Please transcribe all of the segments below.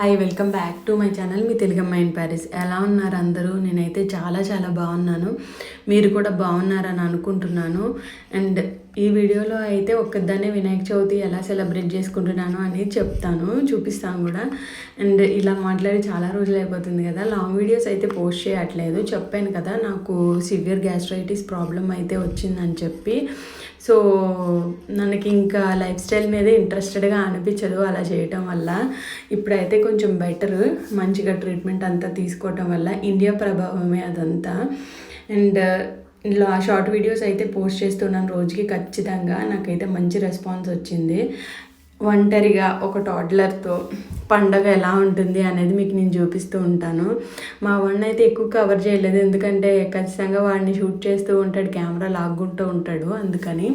Hi welcome back to my channel me తెలుగమ్మ in Paris ఎలా ఉన్నారు అందరూ? నేనైతే చాలా చాలా బాగున్నాను. మీరు కూడా బాగున్నారని అనుకుంటున్నాను. అండ్ ఈ వీడియోలో అయితే ఒక్కదాన్నే వినాయక చవితి ఎలా సెలబ్రేట్ చేసుకుంటున్నాను అనేది చెప్తాను చూపిస్తాను కూడా. అండ్ ఇలా మాట్లాడి చాలా రోజులు అయిపోతుంది కదా. లాంగ్ వీడియోస్ అయితే పోస్ట్ చేయట్లేదు. చెప్పాను కదా నాకు సివియర్ గ్యాస్ట్రైటిస్ ప్రాబ్లం అయితే వచ్చిందని చెప్పి. సో మనకి ఇంకా లైఫ్ స్టైల్ మీదే ఇంట్రెస్టెడ్గా అనిపించదు అలా చేయటం వల్ల. ఇప్పుడైతే కొంచెం బెటర్ మంచిగా ట్రీట్మెంట్ అంతా తీసుకోవటం వల్ల ఇండియా ప్రభావమే అదంతా. అండ్ ఇలా షార్ట్ వీడియోస్ అయితే పోస్ట్ చేస్తున్నాను రోజుకి ఖచ్చితంగా. నాకైతే మంచి రెస్పాన్స్ వచ్చింది. ఒంటరిగా ఒక టాడ్లర్తో పండగ ఎలా ఉంటుంది అనేది మీకు నేను చూపిస్తూ ఉంటాను. మా వాడిని అయితే ఎక్కువ కవర్ చేయలేదు. ఎందుకంటే ఖచ్చితంగా వాడిని షూట్ చేస్తూ ఉంటాడు కెమెరా లాక్కుంటూ ఉంటాడు అందుకని.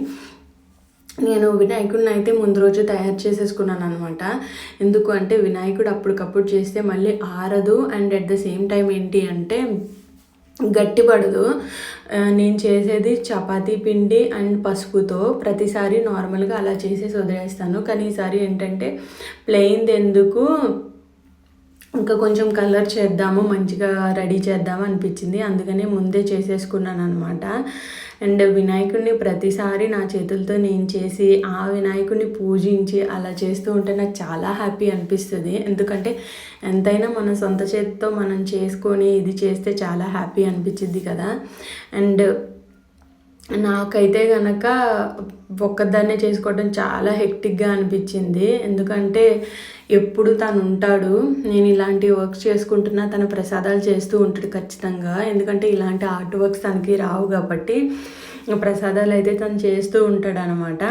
నేను వినాయకుడిని అయితే ముందు రోజు తయారు చేసేసుకున్నాను అనమాట ఎందుకు అంటే వినాయకుడు అప్పటికప్పుడు చేస్తే మళ్ళీ ఆరదు. And at the same time ఏంటి అంటే గట్టిపడదు. నేను చేసేది చపాతీ పిండి అండ్ పసుపుతో ప్రతిసారి నార్మల్గా అలా చేసేసి వదిలేస్తాను. కానీ ఈసారి ఏంటంటే ప్లెయిన్ది ఎందుకు ఇంకా కొంచెం కలర్ చేద్దాము మంచిగా రెడీ చేద్దాము అనిపించింది అందుకనే ముందే చేసేసుకున్నాను అనమాట అండ్ వినాయకుడిని ప్రతిసారి నా చేతులతో నేను చేసి ఆ వినాయకుడిని పూజించి అలా చేస్తూ ఉంటే నాకు చాలా హ్యాపీ అనిపిస్తుంది. ఎందుకంటే ఎంతైనా మన సొంత చేతితో మనం చేసుకొని ఇది చేస్తే చాలా హ్యాపీ అనిపించింది కదా. అండ్ నాకైతే కనుక ఒక్కదాన్నే చేసుకోవడం చాలా హెక్టిక్గా అనిపించింది ఎందుకంటే ఎప్పుడు తను ఉంటాడు నేను ఇలాంటి వర్క్స్ చేసుకుంటున్నా తన ప్రసాదాలు చేస్తూ ఉంటాడు ఖచ్చితంగా. ఎందుకంటే ఇలాంటి ఆర్ట్ వర్క్స్ తనకి రావు కాబట్టి ప్రసాదాలు అయితే తను చేస్తూ ఉంటాడు అనమాట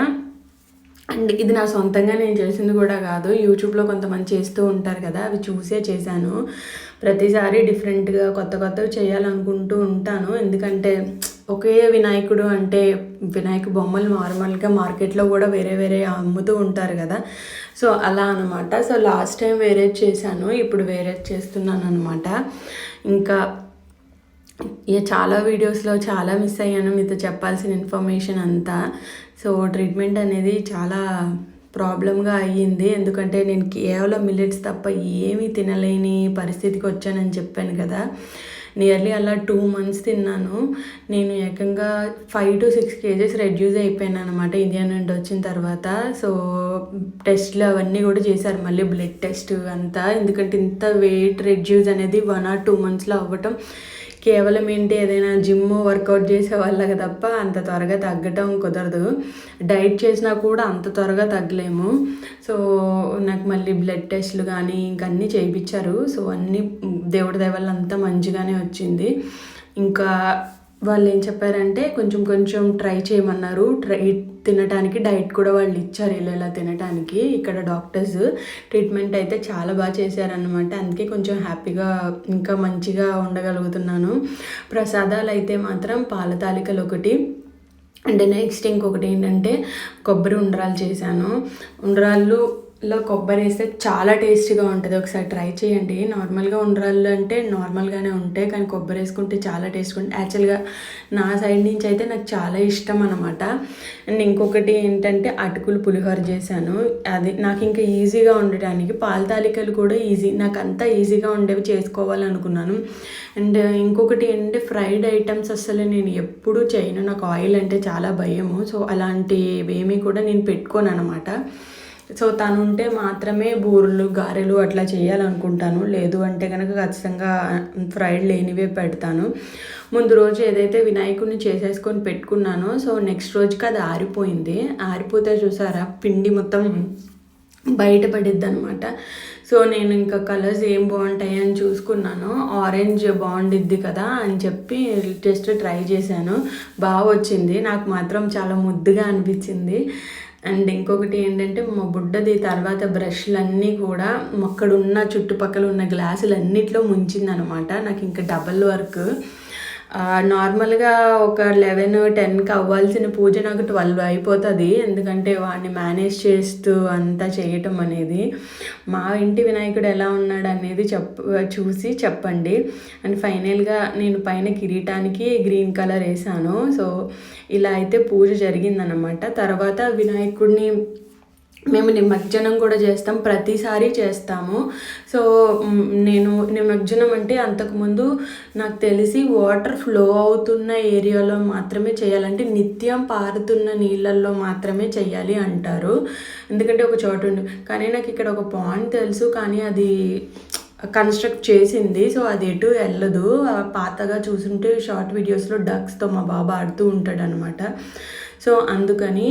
అండ్ ఇది నా సొంతంగా నేను చేసింది కూడా కాదు యూట్యూబ్లో కొంతమంది చేస్తూ ఉంటారు కదా అవి చూసే చేశాను. ప్రతిసారి డిఫరెంట్గా కొత్త కొత్తవి చేయాలనుకుంటూ ఉంటాను. ఎందుకంటే ఒకే వినాయకుడు అంటే వినాయక బొమ్మలు నార్మల్గా మార్కెట్లో కూడా వేరే వేరే అమ్ముతూ ఉంటారు కదా. సో అలా అనమాట సో లాస్ట్ టైం వేరే చేశాను ఇప్పుడు వేరే చేస్తున్నాను అనమాట ఇంకా ఇక చాలా వీడియోస్లో చాలా మిస్ అయ్యాను మీతో చెప్పాల్సిన ఇన్ఫర్మేషన్ అంతా. సో ట్రీట్మెంట్ అనేది చాలా ప్రాబ్లంగా అయ్యింది. ఎందుకంటే నేను కేవలం మిల్లెట్స్ తప్ప ఏమీ తినలేని పరిస్థితికి వచ్చానని చెప్పాను కదా. నియర్లీ అలా టూ మంత్స్ తిన్నాను. నేను ఏకంగా five to six kgs reduce అయిపోయాను అనమాట ఇండియా నుండి వచ్చిన తర్వాత. సో టెస్ట్లు అవన్నీ కూడా చేశారు. మళ్ళీ బ్లడ్ టెస్ట్ అంతా. ఎందుకంటే ఇంత వెయిట్ రెడ్యూస్ అనేది వన్ ఆర్ టూ మంత్స్లో అవ్వటం కేవలం ఏంటి ఏదైనా జిమ్ వర్కౌట్ చేసే వాళ్ళకి తప్ప అంత త్వరగా తగ్గటం కుదరదు. డైట్ చేసినా కూడా అంత త్వరగా తగ్గలేము. సో నాకు మళ్ళీ బ్లడ్ టెస్ట్లు కానీ ఇంక అన్నీ చేయించారు సో అన్నీ దేవుడి దయవల్ల అంతా మంచిగానే వచ్చింది. ఇంకా వాళ్ళు ఏం చెప్పారంటే కొంచెం కొంచెం ట్రై చేయమన్నారు. ట్రై తినడానికి డైట్ కూడా వాళ్ళు ఇచ్చారు ఇలా ఇలా తినడానికి ఇక్కడ డాక్టర్స్ ట్రీట్మెంట్ అయితే చాలా బాగా చేశారనమాట అందుకే కొంచెం హ్యాపీగా ఇంకా మంచిగా ఉండగలుగుతున్నాను. ప్రసాదాలు అయితే మాత్రం పాల తాలికలు ఒకటి. అండ్ నెక్స్ట్ ఇంకొకటి ఏంటంటే కొబ్బరి ఉండ్రాలు చేశాను. ఉండ్రాళ్ళు లో కొబ్బరి వేస్తే చాలా టేస్టీగా ఉంటుంది. ఒకసారి ట్రై చేయండి. నార్మల్గా ఉండరాళ్ళు అంటే నార్మల్గానే ఉంటాయి కానీ కొబ్బరి వేసుకుంటే చాలా టేస్ట్గా ఉంటుంది. యాక్చువల్గా నా సైడ్ నుంచి అయితే నాకు చాలా ఇష్టం అనమాట అండ్ ఇంకొకటి ఏంటంటే అటుకులు పులిహోర చేశాను. అది నాకు ఇంకా ఈజీగా ఉండడానికి పాల తాలికలు కూడా ఈజీ నాకు అంతా ఈజీగా ఉండేవి చేసుకోవాలనుకున్నాను. అండ్ ఇంకొకటి ఏంటంటే ఫ్రైడ్ ఐటమ్స్ అసలు నేను ఎప్పుడూ చేయను. నాకు ఆయిల్ అంటే చాలా భయము. సో అలాంటివి ఏమీ కూడా నేను పెట్టుకోను అనమాట సో తను ఉంటే మాత్రమే బూరెలు గారెలు అట్లా చేయాలనుకుంటాను. లేదు అంటే కనుక ఖచ్చితంగా ఫ్రైడ్ లేనివే పెడతాను. ముందు రోజు ఏదైతే వినాయకుడిని చేసేసుకొని పెట్టుకున్నానో సో నెక్స్ట్ రోజుకి అది ఆరిపోయింది. ఆరిపోతే చూసారా పిండి మొత్తం బయటపడిద్ది అనమాట సో నేను ఇంకా కలర్స్ ఏం బాగుంటాయి అని చూసుకున్నాను. ఆరెంజ్ బాగుండిద్ది కదా అని చెప్పి జస్ట్ ట్రై చేశాను. బాగా వచ్చింది. నాకు మాత్రం చాలా ముద్దుగా అనిపించింది. అండ్ ఇంకొకటి ఏంటంటే మా బుడ్డది తర్వాత బ్రష్లన్నీ కూడా అక్కడున్న చుట్టుపక్కల ఉన్న గ్లాసులన్నిట్లో ముంచిందనమాట. నాకు ఇంకా డబల్ వర్క్. నార్మల్గా ఒక లెవెన్ టెన్కి అవ్వాల్సిన పూజ నాకు ట్వెల్వ్ అయిపోతుంది. ఎందుకంటే వాడిని మేనేజ్ చేస్తూ అంతా చేయటం అనేది. మా ఇంటి వినాయకుడు ఎలా ఉన్నాడు అనేది చెప్ చూసి చెప్పండి. అండ్ ఫైనల్గా నేను పైన కిరీటానికి గ్రీన్ కలర్ వేసాను. సో ఇలా అయితే పూజ జరిగిందనమాట తర్వాత వినాయకుడిని మేము నిమజ్జనం కూడా చేస్తాం. ప్రతిసారి చేస్తాము. సో నేను నిమజ్జనం అంటే అంతకుముందు నాకు తెలిసి వాటర్ ఫ్లో అవుతున్న ఏరియాలో మాత్రమే చేయాలంటే నిత్యం పారుతున్న నీళ్ళల్లో మాత్రమే చేయాలి అంటారు. ఎందుకంటే ఒక చోటు ఉండు కానీ నాకు ఇక్కడ ఒక పాయింట్ తెలుసు. కానీ అది కన్స్ట్రక్ట్ చేసింది. సో అది ఎటు వెళ్ళదు. పాతగా చూసుంటే షార్ట్ వీడియోస్లో డక్స్తో మా బాబా ఆడుతూ ఉంటాడు అనమాట సో అందుకని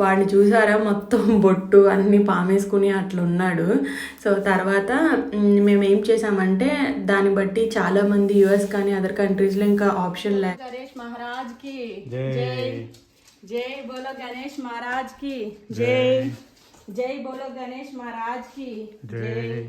వాడిని చూసారా? మొత్తం బొట్టు అన్నీ పామేసుకుని అట్లా ఉన్నాడు సో తర్వాత మేము ఏం చేసామంటే దాన్ని బట్టి చాలామంది యుఎస్ కానీ అదర్ కంట్రీస్లో ఇంకా ఆప్షన్ లే. గణేష్ మహారాజ్కి జై. జై బోలో గణేష్ మహారాజ్కి జై. జై బోలో గణేష్ మహారాజ్కి జై.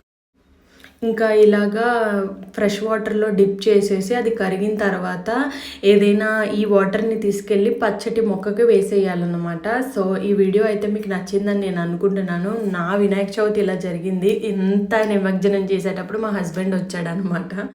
ఇంకా ఇలాగా ఫ్రెష్ వాటర్లో డిప్ చేసేసి అది కరిగిన తర్వాత ఏదైనా ఈ వాటర్ని తీసుకెళ్ళి పచ్చటి మొక్కకి వేసేయాలన్నమాట. సో ఈ వీడియో అయితే మీకు నచ్చిందని నేను అనుకుంటున్నాను. నా వినాయక చవితి ఇలా జరిగింది. ఇంత నిమజ్జనం చేసేటప్పుడు మా హస్బెండ్ వచ్చాడనమాట